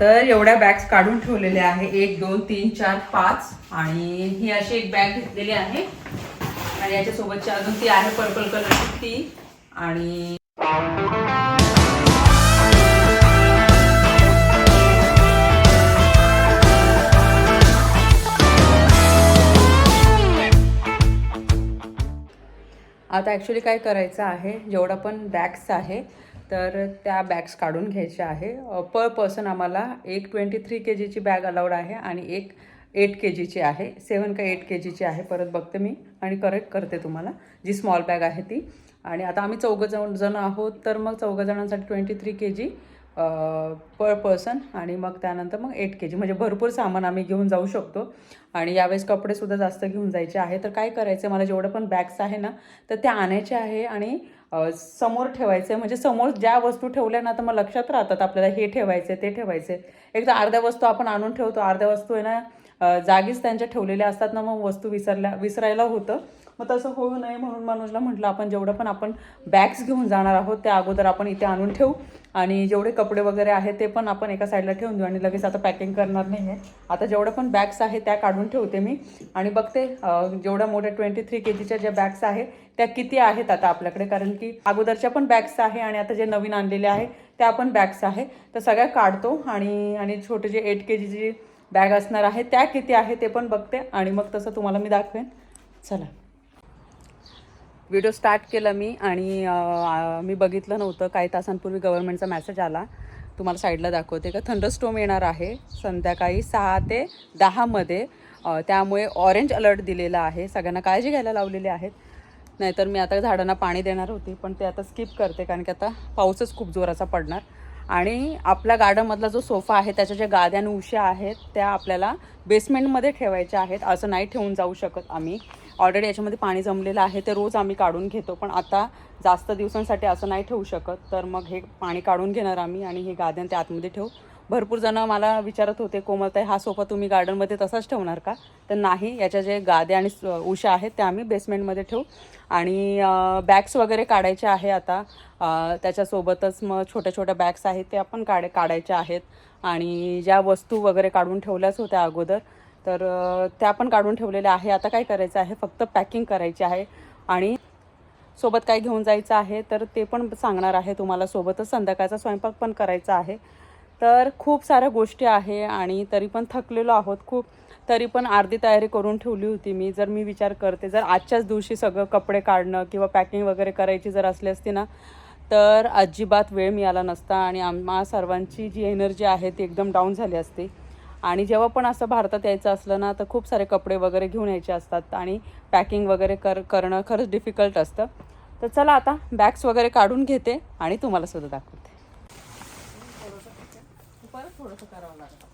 तर एवढ्या बॅग्स काढून ठेवलेल्या आहे. एक दोन तीन चार पाच. आणि ही अशी एक बॅग घेतलेली आहे. आणि याच्यासोबतची अजून ती आहे पर्पल कलरची ती आणि आता ॲक्च्युली काय करायचं आहे? जेवढा पण बॅग्स आहे तर त्या बॅग्स काढून घ्यायच्या आहे. पर पर्सन आम्हाला एक ट्वेंटी थ्री के जीची बॅग अलाउड आहे आणि एक एट के जीची आहे. सेवन का एट के जीची आहे. परत बघते मी आणि करेक्ट करते तुम्हाला. जी स्मॉल बॅग आहे ती. आणि आता आम्ही चौघं जण जण आहोत तर मग चौघं जणांसाठी twenty three K G per person आणि मग त्यानंतर मग एट के जी म्हणजे भरपूर सामान आम्ही घेऊन जाऊ शकतो. आणि यावेळेस कपडेसुद्धा जास्त घेऊन जायचे आहे. तर काय करायचं मला जेवढं पण बॅग्स आहे ना तर त्या आणायचे आहे आणि समोर ठेवायचे म्हणजे समोर ज्या वस्तू ठेवल्या ना तर मग लक्षात राहतात आपल्याला हे ठेवायचे ते ठेवायचे एक तर अर्ध्या वस्तू आपण आणून ठेवतो. अर्ध्या वस्तू आहे ना जागीच त्यांच्या ठेवलेल्या असतात ना मग वस्तू विसरल्या विसरायला होतं. मग तसं हो, होऊ नये म्हणून मनोजला म्हटलं आपण जेवढं पण आपण बॅग्स घेऊन जाणार आहोत त्या अगोदर आपण इथे आणून ठेवू. आणि जेवढे कपडे वगैरे आहेत ते पण आपण एका साईडला ठेवून देऊ. आणि लगेच आता पॅकिंग करणार नाही आहे आता जेवढं पण बॅग्स आहे त्या काढून ठेवते मी. आणि बघते जेवढ्या मोठ्या ट्वेंटी थ्री के जीच्या ज्या बॅग्स आहे त्या किती आहेत आता आपल्याकडे? कारण की अगोदरच्या पण बॅग्स आहे आणि आता जे नवीन आणलेले आहे त्या पण बॅग्स आहे. तर सगळ्या काढतो आणि आणि छोटे जे एट के जीची बॅग असणार आहे त्या किती आहे ते पण बघते. आणि मग तसं तुम्हाला मी दाखवेन. चला. व्हिडिओ स्टार्ट केला मी आणि मी बघितलं नव्हतं. काही तासांपूर्वी गव्हर्नमेंटचा मेसेज आला. तुम्हाला साईडला दाखवते का? थंडरस्टोम येणार आहे संध्याकाळी सहा ते दहामध्ये त्यामुळे ऑरेंज अलर्ट दिलेला आहे. सगळ्यांना काळजी घ्यायला लावलेली आहेत. नाहीतर मी आता झाडांना पाणी देणार होती पण ते आता स्किप करते कारण की आता पाऊसच खूप जोराचा पडणार. आणि आपल्या गार्डनमधला जो सोफा आहे त्याच्या ज्या गाद्या आणि उश्या आहेत त्या आपल्याला बेसमेंटमध्ये ठेवायच्या आहेत. असं नाही ठेवून जाऊ शकत आम्ही. ऑलरेडी याच्यामध्ये पाणी जमलेलं आहे ते रोज आम्ही काढून घेतो. पण आता जास्त दिवसांसाठी असं नाही ठेवू शकत. तर मग हे पाणी काढून घेणार आम्ही आणि हे गाद्या ते आतमध्ये ठेवू. भरपूर जणं मला विचारत होते कोमलताई हा सोफा तुम्ही गार्डनमध्ये तसाच ठेवणार का? तर नाही याच्या जे गाद्या आणि उशा आहेत त्या आम्ही बेसमेंटमध्ये ठेवू. आणि बॅग्स वगैरे काढायचे आहे आता. त्याच्यासोबतच मग छोट्या छोट्या बॅग्स आहेत ते आपण काढ काढायच्या आहेत. आणि ज्या वस्तू वगैरे काढून ठेवल्याच होत्या अगोदर तर त्या पण काढून ठेवलेल्या आहे. आता काय करायचं आहे? फक्त पॅकिंग करायची आहे. आणि सोबत काय घेऊन जायचं आहे तर ते पण सांगणार आहे तुम्हाला सोबतच. संध्याकाळचा स्वयंपाक पण करायचा आहे. तर खूप साऱ्या गोष्टी आहे आणि तरी पण थकलेलो आहोत खूप. तरी पण अर्धी तयारी करून ठेवली होती मी. जर मी विचार करते जर आजच्याच दिवशी सगळं कपडे काढणं किंवा पॅकिंग वगैरे करायची जर असली असती ना तर अजिबात वेळ मिळाला नसता. आणि आम्हा सर्वांची जी एनर्जी आहे ती एकदम डाऊन झाली असती. आणि जेव्हा पण असं भारतात यायचं असलं ना तर खूप सारे कपडे वगैरे घेऊन यायचे असतात आणि पॅकिंग वगैरे कर करणं खरंच डिफिकल्ट असतं. तर चला आता बॅग्स वगैरे काढून घेते आणि तुम्हाला सुद्धा दाखवते. परत थोडंसं करावं लागतं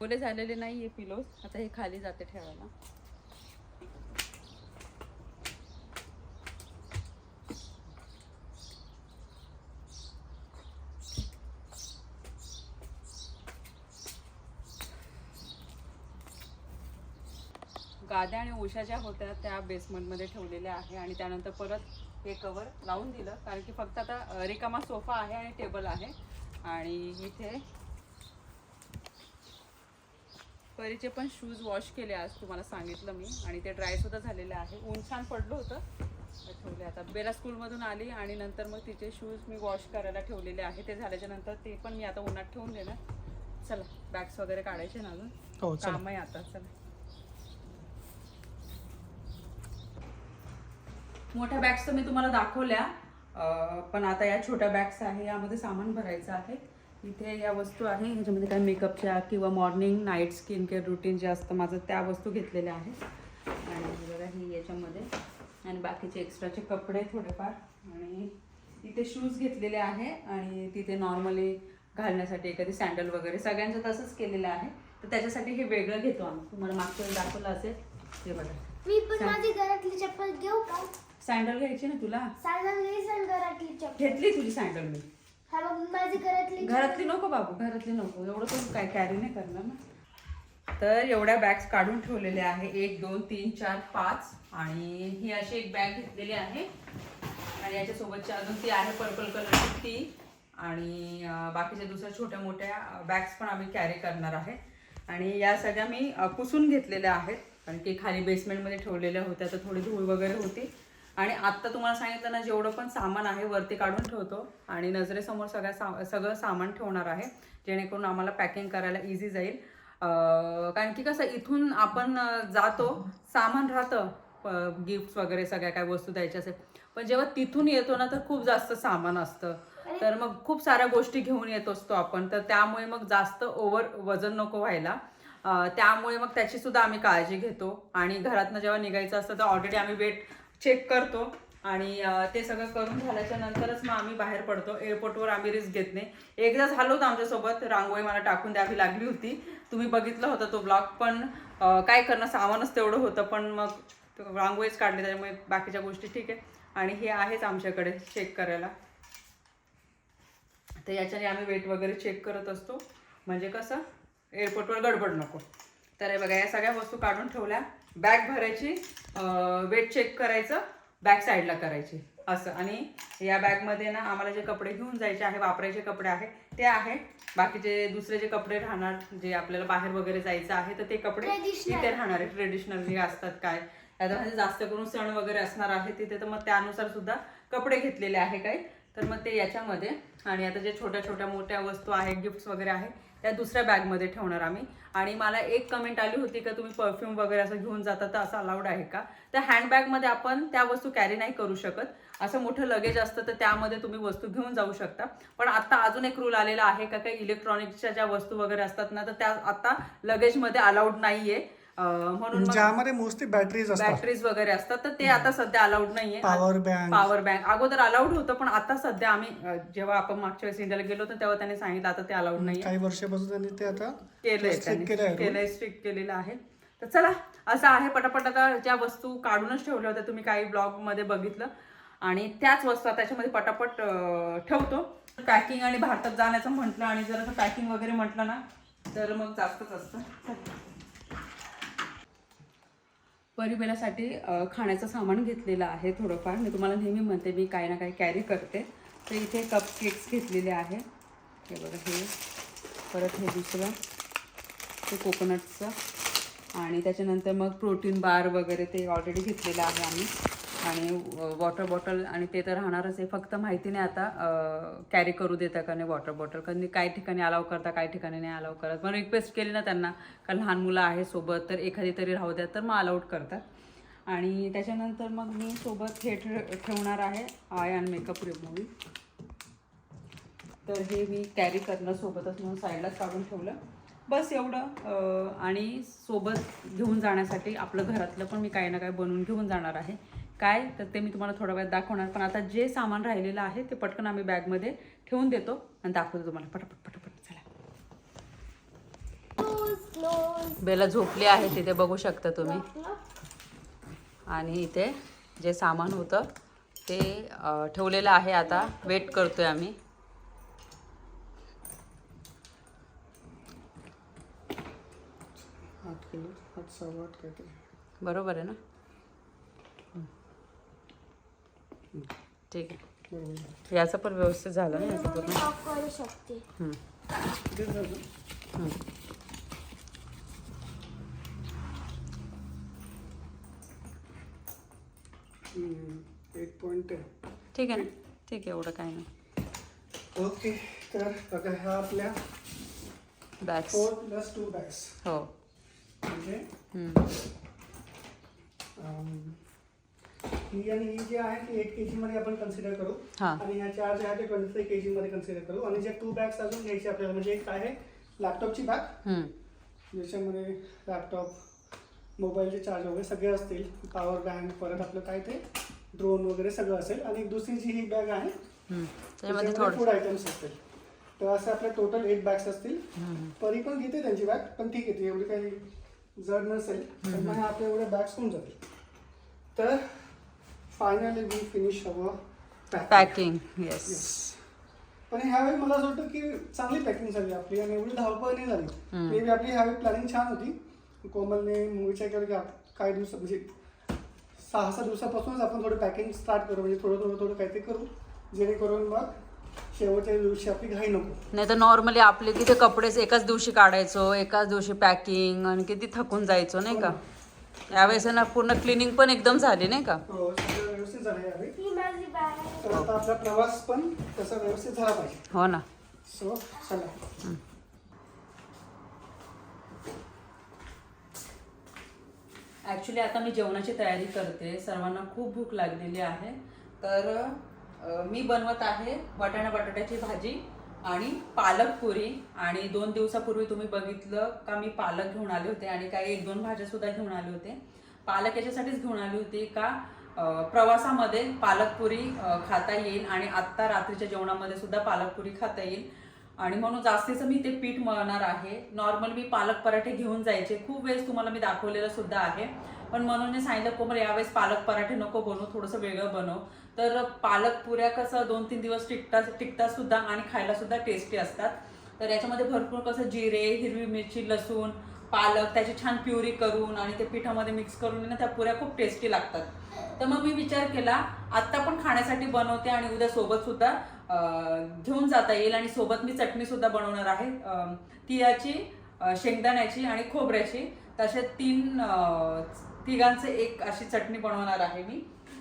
ओले झालेले नाही आहे पिलोज आता हे खाली जाते ठेवायला. गाद्या आणि उशा ज्या होत्या त्या बेसमेंटमध्ये ठेवलेल्या आहे आणि त्यानंतर परत हे कवर लावून दिलं. कारण की फक्त आता रिकामा सोफा आहे आणि टेबल आहे. आणि इथे परीचे पण शूज वॉश केले आज तुम्हाला सांगितलं मी. आणि ते ड्राय सुद्धा झालेले आहे. ऊन छान पडलं होतं. ठेवले आता. बेला स्कूलमधून आली आणि नंतर मग तिचे शूज मी वॉश करायला ठेवलेले आहे. ते झाल्याच्यानंतर ते पण मी आता उन्हात ठेवून देणार. चला बॅग्स वगैरे काढायचे ना अजून? हो चला. काम आहे आता. चला. मोठ्या बॅग्स तर मी तुम्हाला दाखवल्या. पण आता या छोट्या बॅग्स आहे. यामध्ये सामान भरायचं आहे. इथे या वस्तू आहे. ह्याच्यामध्ये काय मेकअपच्या किंवा morning night skin care routine जे असतं माझं त्या वस्तू घेतलेल्या आहेत. आणि बघा ही याच्यामध्ये. आणि बाकीचे एक्स्ट्राचे कपडे थोडेफार. आणि इथे शूज घेतलेले आहे. आणि तिथे नॉर्मली घालण्यासाठी एखादी सँडल वगैरे सगळ्यांचं तसंच केलेलं आहे. तर त्याच्यासाठी हे वेगळं घेतो आम्ही. तुम्हाला मागच्या वेळी दाखवलं असेल. हे बघा. मी पण माझी घरातली चप्पल घेऊ का? सँडल घ्यायची ना तुला? सँडल घ्यायची आणि घरातली चप्पल. घेतली तुझी सँडल मी. हा मग माझी घरातली. घरातली नको बाबू घरातली नको. एवढं पण काय कॅरी नाही करणार ना. तर एवढ्या बॅग्स काढून ठेवलेल्या आहे. एक दोन तीन चार पाच. आणि ही अशी एक बॅग घेतलेली आहे. आणि याच्यासोबतची अजून ती आहे पर्पल कलरची ती आणि बाकीच्या दुसऱ्या छोट्या मोठ्या बॅग्स पण आम्ही कॅरी करणार आहे. आणि या सगळ्या मी पुसून घेतलेल्या आहेत. कारण की खाली बेसमेंटमध्ये ठेवलेल्या होत्या तर थोडी धूळ वगैरे होती. आणि आत्ता तुम्हाला सांगितलं ना जेवढं पण सामान आहे वरती काढून ठेवतो आणि नजरेसमोर सगळ्या सा सगळं सामान ठेवणार आहे जेणेकरून आम्हाला पॅकिंग करायला इझी जाईल. कारण की कसं इथून आपण जातो सामान राहतं गिफ्ट वगैरे सगळ्या काय वस्तू द्यायच्या असेल पण जेव्हा तिथून येतो ना तर खूप जास्त सामान असतं. तर मग खूप साऱ्या गोष्टी घेऊन येत असतो आपण तर त्यामुळे मग जास्त ओव्हर वजन नको व्हायला. त्यामुळे मग त्याची सुद्धा आम्ही काळजी घेतो. आणि घरातनं जेव्हा निघायचं असतं तर ऑलरेडी आम्ही वेट चेक करतो आणि ते सगळं करून झाल्याच्या नंतरच मग आम्ही बाहेर पडतो. एअरपोर्टवर आम्ही रिस्क घेत नाही. एकदा झालं होतं आमच्यासोबत. रांगोळी मला टाकून द्यावी लागली होती. तुम्ही बघितलं होता तो ब्लॉग पण काय करणं सामानच तेवढं होतं पण मग रांगोळीच काढली त्याच्यामुळे बाकीच्या गोष्टी ठीक आहे. आणि हे आहेच आमच्याकडे चेक करायला. तर याच्याने आम्ही वेट वगैरे चेक करत असतो. म्हणजे कसं एअरपोर्टवर गडबड नको. तर हे बघा या सगळ्या वस्तू काढून ठेवल्या. बॅग भरायची वेट चेक करायचं बॅक साईडला करायची. असं. आणि या बॅगमध्ये ना आम्हाला जे कपडे घेऊन जायचे आहे वापरायचे कपडे आहे ते आहे. बाकीचे दुसरे जे कपडे राहणार जे आपल्याला बाहेर वगैरे जायचं आहे तर ते कपडे. इथे राहणार आहे. ट्रेडिशनल जे असतात काय. आता म्हणजे जास्त करून सण वगैरे असणार आहे तिथे तर मग त्यानुसार सुद्धा कपडे घेतलेले आहे काही. तर मग ते याच्यामध्ये आणि आता जे छोट्या छोट्या मोठ्या वस्तू आहेत गिफ्ट्स वगैरे आहे त्या दुसऱ्या बॅगमध्ये ठेवणार आम्ही. आणि मला एक कमेंट आली होती का तुम्ही परफ्यूम वगैरे असं घेऊन जाता तर असं अलाउड आहे का? तर हँडबॅगमध्ये आपण त्या वस्तू कॅरी नाही करू शकत. असं मोठं लगेज असतं तर त्यामध्ये तुम्ही वस्तू घेऊन जाऊ शकता. पण आता अजून एक रूल आलेला आहे का काही इलेक्ट्रॉनिक्सच्या ज्या वस्तू वगैरे असतात ना तर त्या आता लगेजमध्ये अलाउड नाही आहे म्हणून ज्यामध्ये मोस्टली बॅटरीज बॅटरीज वगैरे असतात. तर ते आता सध्या अलाउड नाहीये. पॉवर बँक पॉवर बँक अगोदर अलाउड होतं पण आता सध्या आम्ही जेव्हा आपण मागच्या वेळेस इंडियाला गेलो होतो तेव्हा त्यांनी सांगितलं आता ते अलाउड नाही काही वर्षापासून त्यांनी ते आता केलंय. केलंय स्ट्रिक्ट केलेलं आहे. तर चला असं आहे पटापट आता ज्या वस्तू काढूनच ठेवल्या होत्या तुम्ही काही ब्लॉगमध्ये बघितलं. आणि त्याच वस्तू त्याच्यामध्ये पटापट ठेवतो. पॅकिंग आणि भारतात जाण्याचं म्हटलं आणि जर पॅकिंग वगैरे म्हटलं ना तर मग जास्तच असतं. परिबेलासाठी खाण्याचं सामान घेतलेलं आहे थोडंफार. मी तुम्हाला नेहमी म्हणते मी काही ना काही कॅरी करते. तर इथे कप केक्स घेतलेले आहे. हे बघा हे. परत हे दुसरं. ते कोकोनटचं आणि त्याच्यानंतर मग प्रोटीन बार वगैरे ते ऑलरेडी घेतलेलं आहे आम्ही. आणि वॉटर बॉटल आणि ते तर राहणारच आहे. फक्त माहिती नाही आता कॅरी करू देता का नाही वॉटर बॉटल कारण काही ठिकाणी अलाव करता काही ठिकाणी नाही अलाव करत. पण रिक्वेस्ट केली ना त्यांना कारण लहान मुलं आहे सोबत तर एखादी तरी राहू द्या तर मग अलाउड करतात. आणि त्याच्यानंतर मग मी सोबत हे ठेवणार आहे आय अँड मेकअप रिमूव्हिंग तर हे मी कॅरी करणं सोबतच म्हणून साईडलाच काढून ठेवलं. बस एवढं आणि सोबत घेऊन जाण्यासाठी आपलं घरातलं पण मी काही ना काही बनवून घेऊन जाणार आहे. काय? तर ते मी तुम्हाला थोड्या वेळात दाखवणार. पण आता जे सामान राहिलेलं आहे ते पटकन आम्ही बॅगमध्ये ठेवून देतो आणि दाखवतो तुम्हाला. पटापट पटापट चला. बेला झोपली आहे तिथे बघू शकता तुम्ही. आणि इथे जे सामान होतं ते ठेवलेलं आहे आता. वेट करतोय आम्ही. बरोबर आहे ना? ठीक आहे. याचं पण व्यवस्थित झालं ना याचं पूर्ण? एक पॉईंट आहे. ठीक आहे ना? ठीक आहे एवढं काय नाही. ओके तर बघा ह्या आपल्या bags four plus two bags हो. म्हणजे ही आणि ही जी आहे ती एट के मध्ये आपण कन्सिडर करू. हां. आणि ह्या चार जे आहे ते ट्वेंटी थ्री के मध्ये कन्सिडर करू. आणि जे टू बॅग्स अजून घ्यायचे आपल्याला म्हणजे एक आहे लॅपटॉपची बॅग हम्म. ज्याच्यामध्ये लॅपटॉप मोबाईलचे चार्ज वगैरे सगळे असतील. पॉवर बँक परत आपलं काय ते ड्रोन वगैरे सगळं असेल. आणि दुसरी जी ही बॅग आहे हम्म. त्याच्यामध्ये थोडं फूड आयटम्स असतील. तर असे आपले टोटल एट बॅग्स असतील. हम्म. परी पण घेते त्यांची बॅग पण ठीक आहे ती एवढी काही जड नसेल. तर मग ह्या आपल्या एवढ्या बॅग्स होऊन जातील. तर finally we finish our pack packing yes पण ह्यावेळी मला असं वाटतं की चांगली पॅकिंग झाली आपली आणि एवढी धावपळ नाही झाली. मे बी आपली ह्यावेळी प्लॅनिंग छान होती. कोमलने विचार केला की काही दिवस म्हणजे सहा सहा दिवसापासूनच आपण थोडं पॅकिंग स्टार्ट करू. म्हणजे थोडं थोडं थोडं काहीतरी करू. जेणेकरून मग शेवटच्या दिवशी आपली घाई नको. नाही तर नॉर्मली आपले तिथे कपडेच एकाच दिवशी काढायचो एकाच दिवशी पॅकिंग आणि किती थकून जायचो नाही का? यावेळेस आहे ना पूर्ण क्लिनिंग पण एकदम झाली नाही का? हो, व्यवस्थित झालं यावेळी तर आता आपला प्रवास पण तसा व्यवस्थित झाला पाहिजे. हो ना. सो चला. ॲक्च्युली आता मी जेवणाची तयारी करते. सर्वांना खूप भूक लागलेली आहे. तर अ, मी बनवत आहे वाटाणा बटाट्याची भाजी आणि पालक पुरी. आणि दोन दिवसापूर्वी तुम्ही बघितलं का मी पालक घेऊन आले होते आणि काही एक दोन भाज्या सुद्धा घेऊन आले होते. पालक याच्यासाठीच घेऊन आली होती का प्रवासामध्ये पालकपुरी खाता येईल आणि आत्ता रात्रीच्या जेवणामध्ये सुद्धा पालकपुरी खाता येईल. आणि म्हणून जास्तीचं मी ते पीठ मळणार आहे. नॉर्मल मी पालक पराठे घेऊन जायचे. खूप वेळेस तुम्हाला मी दाखवलेलं सुद्धा आहे. पण म्हणून मी सांगितलं कोमल यावेळेस पालक पराठे नको बनवू थोडंसं वेगळं बनव. तर पालक पुऱ्या कसं दोन तीन दिवस टिकता टिकतात सुद्धा आणि खायला सुद्धा टेस्टी असतात. तर याच्यामध्ये भरपूर कसं जिरे हिरवी मिरची लसूण पालक त्याची छान प्युरी करून आणि ते पिठामध्ये मिक्स करून ना त्या पुऱ्या खूप टेस्टी लागतात. तर मग मी विचार केला आत्ता पण खाण्यासाठी बनवते आणि उद्या सोबत सुद्धा घेऊन जाता येईल आणि सोबत मी चटणी सुद्धा बनवणार आहे. तिळाची शेंगदाण्याची आणि खोबऱ्याची. तसे तीन तिघांचे एक अशी चटणी बनवणार आहे मी.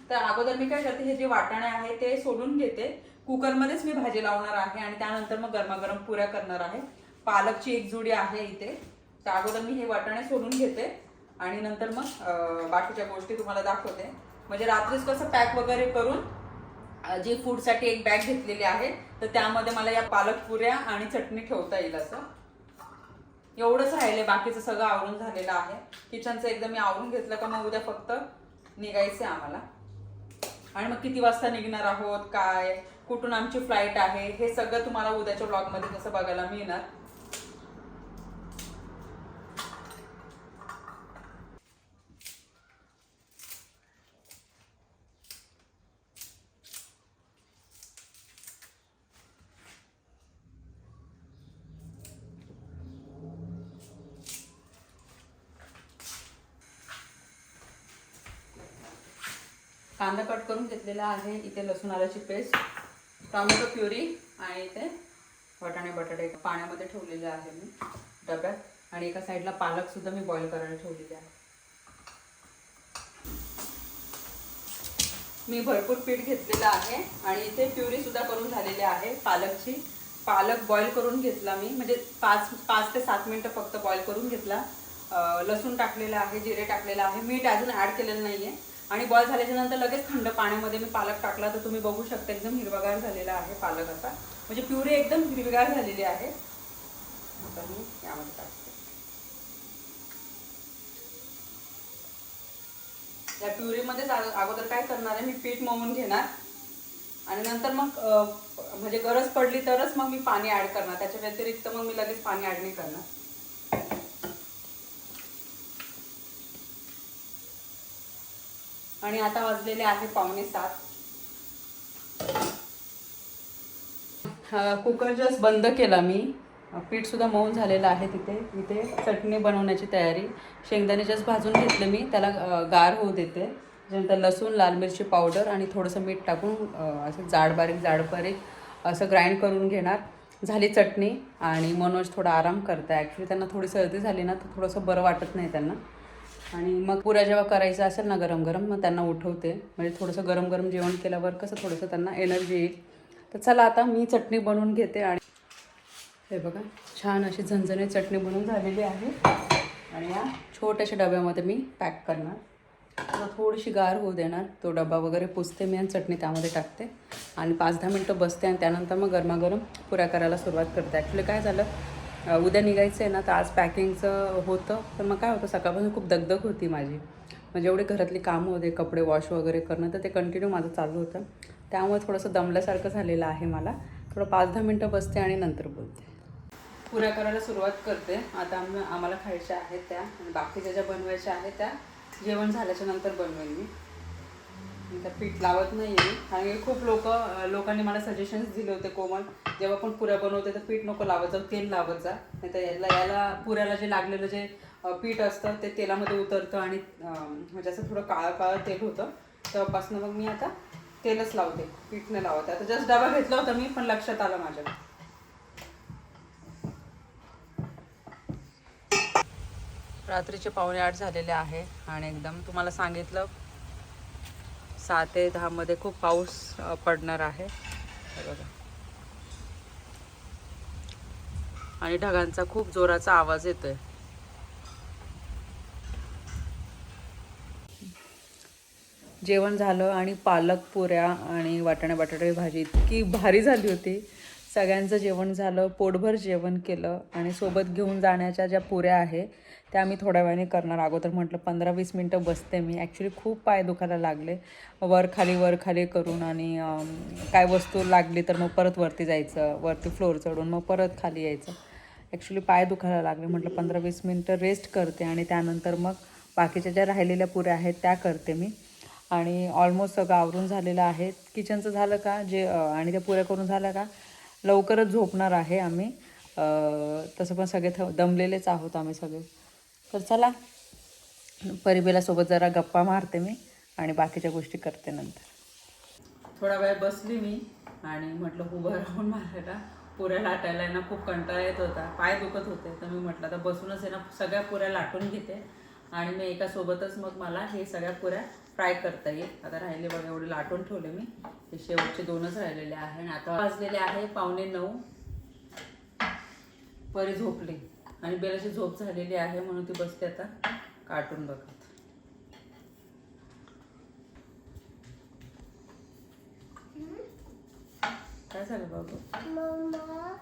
तर अगोदर मी काय करते हे जे वाटाणे आहे ते सोडून घेते. कुकरमध्येच मी भाजी लावणार आहे आणि त्यानंतर मग गरमागरम पुऱ्या करणार आहे. पालकची एक जुडी आहे इथे. तर अगोदर मी हे वाटाणे सोडून घेते आणि नंतर मग बाकीच्या गोष्टी तुम्हाला दाखवते. म्हणजे रात्रीच कसं पॅक वगैरे करून जी फूडसाठी एक बॅग घेतलेली आहे तर त्यामध्ये मला या पालक पुऱ्या आणि चटणी ठेवता येईल असं. एवढंच राहिले बाकीचं सगळं आवरून झालेलं आहे. किचनचं एकदा मी आवरून घेतलं का मग उद्या फक्त निघायचं आहे आम्हाला. आणि मग किती वाजता निघणार आहोत काय कुठून आमची फ्लाईट आहे हे सगळं तुम्हाला उद्याच्या ब्लॉगमध्ये तसं बघायला मिळणार. कांदा कट करून घेतलेला आहे. इथे लसूण आल्याची पेस्ट टोमॅटो प्युरी आणि इथे वटाणे बटाटे पाण्यामध्ये ठेवलेले आहे मी डब्यात. आणि एका साईडला पालक सुद्धा मी बॉईल करायला ठेवलेली आहे. मी भरपूर पीठ घेतलेलं आहे आणि इथे प्युरी सुद्धा करून झालेली आहे पालकची. पालक बॉईल करून घेतला मी. म्हणजे पाच पाच ते सात मिनटं फक्त बॉईल करून घेतला. लसूण टाकलेलं आहे जिरे टाकलेलं आहे. मीठ अजून ऍड केलेलं नाहीये. आणि बॉईल झाल्याच्यानंतर लगेच थंड पाण्यामध्ये मी पालक टाकला तर तुम्ही बघू शकता एकदम हिरवागार झालेला आहे पालक असा म्हणजे प्युरी एकदम हिरवीगार झालेली आहे. आता मी यामध्ये टाकते. या प्युरीमध्येच अगोदर काय करणार आहे मी पीठ मळून घेणार. आणि नंतर मग म्हणजे गरज पडली तरच मग मी पाणी ऍड करणार. त्याच्या व्यतिरिक्त मग मी लगेच पाणी ऍड नाही करणार. आणि आता वाजलेले आहे पावणे सात. कुकर जस्ट बंद केला मी. पीठ सुद्धा मऊन झालेलं आहे तिथे. इथे चटणी बनवण्याची तयारी. शेंगदाणे जस्ट भाजून घेतले मी. त्याला गार होऊ देते. त्यानंतर लसूण लाल मिरची पावडर आणि थोडंसं मीठ टाकून असं जाड बारीक जाड बारीक असं ग्राइंड करून घेणार. झाली चटणी आणि मनोज थोडा आराम करता ॲक्च्युली त्यांना थोडी सर्दी झाली ना तर थोडंसं बरं वाटत नाही त्यांना. आणि मग पुऱ्या जेव्हा करायचं असेल ना गरम गरम मग त्यांना उठवते. म्हणजे थोडंसं गरम गरम जेवण केल्यावर कसं थोडंसं त्यांना एनर्जी येईल. तर चला आता मी चटणी बनवून घेते आणि हे बघा छान अशी झणझणीत चटणी बनवून झालेली आहे. आणि या छोट्याशा डब्यामध्ये मी पॅक करणार. थोडीशी गार होऊ देणार. तो डबा वगैरे पुसते मी आणि चटणी त्यामध्ये टाकते. आणि पाच दहा मिनटं बसते आणि त्यानंतर मग गरमागरम पुऱ्या करायला सुरुवात करते. ॲक्च्युली काय झालं? उद्या निघायचं आहे ना तर आज पॅकिंगचं होतं. तर मग काय होतं सकाळपासून खूप दगदग होती माझी. म्हणजे एवढे घरातली कामं होते कपडे वॉश वगैरे करणं तर ते कंटिन्यू माझं चालू होतं. त्यामुळे थोडंसं दमल्यासारखं झालेलं आहे मला. थोडं पाच दहा मिनटं बसते आणि नंतर बोलते. पुऱ्या करायला सुरुवात करते. आता आम आम्हाला खायच्या आहेत त्या. आणि बाकीच्या ज्या बनवायच्या आहेत त्या जेवण झाल्याच्यानंतर बनवेन मी. मी तर पीठ लावत नाही आहे कारण की खूप लोक लोकांनी मला सजेशन्स दिले होते कोमल. जेव्हा पण पुऱ्या बनवते तर पीठ नको लावत जाऊ तेल लावत जा. नाही तर याला याला पुऱ्याला जे लागलेलं जे पीठ असतं ते तेलामध्ये उतरतं आणि म्हणजे असं थोडं काळं काळं तेल होतं. तेव्हापासून मग मी आता तेलच लावते पीठ नाही लावते. आता जस्ट डबा घेतला होता मी पण लक्षात आलं माझ्या रात्रीचे पावणे आठ झालेले आहे आणि एकदम तुम्हाला सांगितलं सहा ते दहामध्ये खूप पाऊस पडणार आहे. बघा. आणि ढगांचा खूप जोराचा आवाज येतोय. जेवण झालं आणि पालक पुऱ्या आणि वाटाणे बटाटे भाजी इतकी भारी झाली होती. सगळ्यांचं जेवण झालं पोटभर जेवण केलं आणि सोबत घेऊन जाण्याच्या ज्या पुऱ्या आहे त्या आम्ही थोड्या वेळाने करणार अगोदर. म्हटलं पंधरा वीस मिनटं बसते मी. ॲक्च्युली खूप पाय दुखायला लागले. वर खाली वर खाली करून आणि काय वस्तू लागली तर मग परत वरती जायचं. वरती फ्लोअर चढून मग परत खाली यायचं. ॲक्च्युली पाय दुखायला लागले. म्हटलं पंधरा वीस मिनटं रेस्ट करते आणि त्यानंतर मग बाकीच्या ज्या राहिलेल्या पुऱ्या आहेत त्या करते मी. आणि ऑलमोस्ट सगळं आवरून झालेलं आहे. किचनचं झालं का? जे आणि त्या पुऱ्या करून झाल्या का? लवकरच झोपणार आहे आम्ही. तसं पण सगळे थ दमलेलेच आहोत आम्ही सगळे. तर चला परिबेलासोबत जरा गप्पा मारते मी आणि बाकीच्या गोष्टी करते नंतर. थोडा वेळ बसली मी आणि म्हटलं उभं राहून मला पुऱ्या लाटायला ना खूप कंटाळा येत होता. पाय दुखत होते. तर मी म्हटलं आता बसूनच आहे ना सगळ्या पुऱ्या लाटून घेते. आणि मी एका सोबतच मग मला हे सगळ्या पुऱ्या फ्राय करता येईल. आता राहिले बघा एवढे लाटून ठेवले मी. हे शेवटचे दोनच राहिलेले आहे आणि आता वाजलेले आहे पावणे नऊ. परी झोपली. आणि बेलाची झोप झालेली आहे म्हणून ती बसते आता. कार्टून बघत. काय झालं बाबू?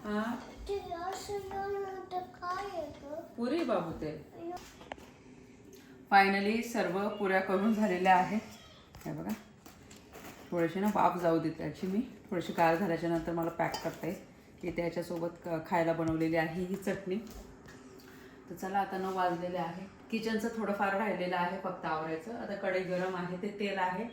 हा? पुरी बाबू ते. फायनली सर्व पुऱ्या करून झालेल्या आहेत. हे बघा. थोडीशी ना वाफ जाऊ देते त्याची मी. थोडीशी गार झाल्याच्यानंतर मला पॅक करता येईल. की त्याच्यासोबत खायला बनवलेली आहे ही चटणी. तर चला आता नऊ वाजलेले आहे. किचनचं थोडंफार राहिलेलं आहे फक्त आवरायचं. आता कढई गरम आहे ते तेल आहे.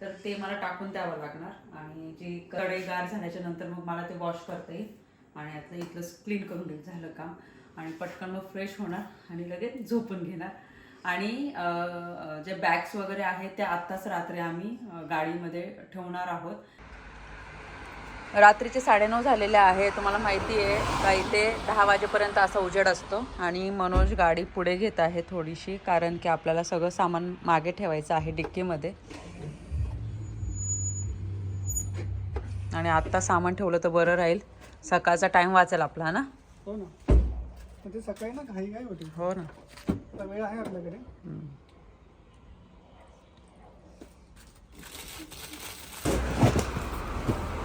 तर ते मला टाकून द्यावं लागणार. आणि जी कढई गार झाल्याच्यानंतर मग मला ते वॉश करता येईल. आणि आता इथलं क्लीन करून घेईल झालं काम. आणि पटकन मग फ्रेश होणार आणि लगेच झोपून घेणार. आणि जे बॅग्स वगैरे आहेत त्या आत्ताच रात्री आम्ही गाडीमध्ये ठेवणार आहोत. रात्रीचे साडेनऊ झालेले आहे. तुम्हाला माहिती आहे का इथे दहा वाजेपर्यंत असा उजेड असतो. आणि मनोज गाडी पुढे घेत आहे थोडीशी कारण की आपल्याला सगळं सामान मागे ठेवायचं आहे डिक्कीमध्ये. आणि आत्ता सामान ठेवलं तर बरं राहील. सकाळचा टाईम वाचेल आपला ना? हो ना. सकाळी ना घाई घाई होती. हो ना. वेळ आहे आपल्याकडे.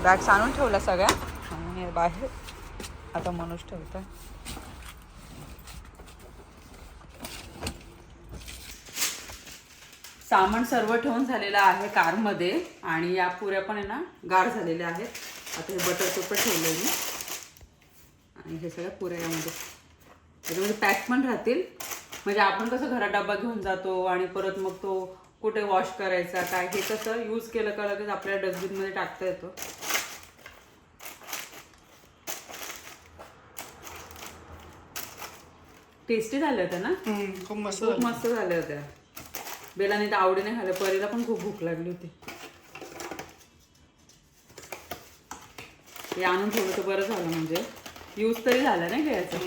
बॅग्स आणून ठेवल्या सगळ्या. आणि बाहेर आता मनोज ठेवतोय. सामान सर्व ठेवून झालेलं आहे कारमध्ये आणि या पुऱ्या पण आहे ना गार झालेल्या आहेत. आता हे बटर पेपर ठेवलं मी. आणि हे सगळ्या पुऱ्या यामध्ये. त्याच्यामध्ये पॅक पण राहतील. म्हणजे आपण कसं घरात डबा घेऊन जातो आणि परत मग तो कुठे वॉश करायचा काय हे कसं यूज केलं का लगेच आपल्या डस्टबिनमध्ये टाकता येतो. टेस्टी झाले होते ना? खूप मस्त खूप मस्त झाल्या होत्या. बेलाने तर आवडीने खाल्लं परीला पण खूप भूक लागली होती. हे आणून ठेवलं तर बरं झालं म्हणजे. यूज तरी झाला नाही घ्यायचं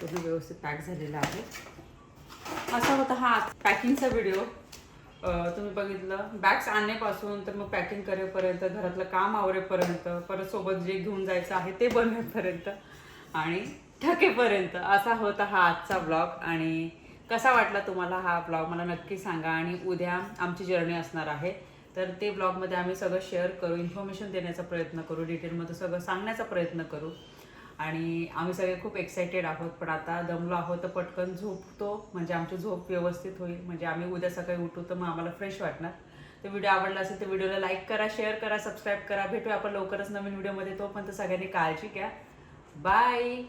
पूर्ण व्यवस्थित पॅक झालेला आहे. असा होता हा पॅकिंगचा व्हिडिओ तुम्ही बघितलं बॅग्स आणण्यापासून तर मग पॅकिंग करेपर्यंत घरातलं काम आवरेपर्यंत परत सोबत जे घेऊन जायचं आहे ते बनवेपर्यंत आणि थकेपर्यंत. असा होता हा आजचा ब्लॉग आणि कसा वाटला तुम्हाला हा ब्लॉग मला नक्की सांगा आणि उद्या आमची जर्नी असणार आहे. तर ते ब्लॉगमध्ये आम्ही सगळं शेअर करू इन्फॉर्मेशन देण्याचा प्रयत्न करू डिटेलमध्ये सगळं सांगण्याचा प्रयत्न करू. आणि आम्ही सगळे खूप एक्सायटेड आहोत. पण आता दमलो आहोत तर पटकन झोपतो. म्हणजे आमची झोप व्यवस्थित होईल. म्हणजे आम्ही उद्या सकाळी उठू तर मग आम्हाला फ्रेश वाटणार. तर व्हिडिओ आवडला असेल तर व्हिडिओला लाईक करा शेअर करा सबस्क्राईब करा. भेटूया आपण लवकरच नवीन व्हिडिओमध्ये तोपर्यंत सगळ्यांनी काळजी घ्या. बाय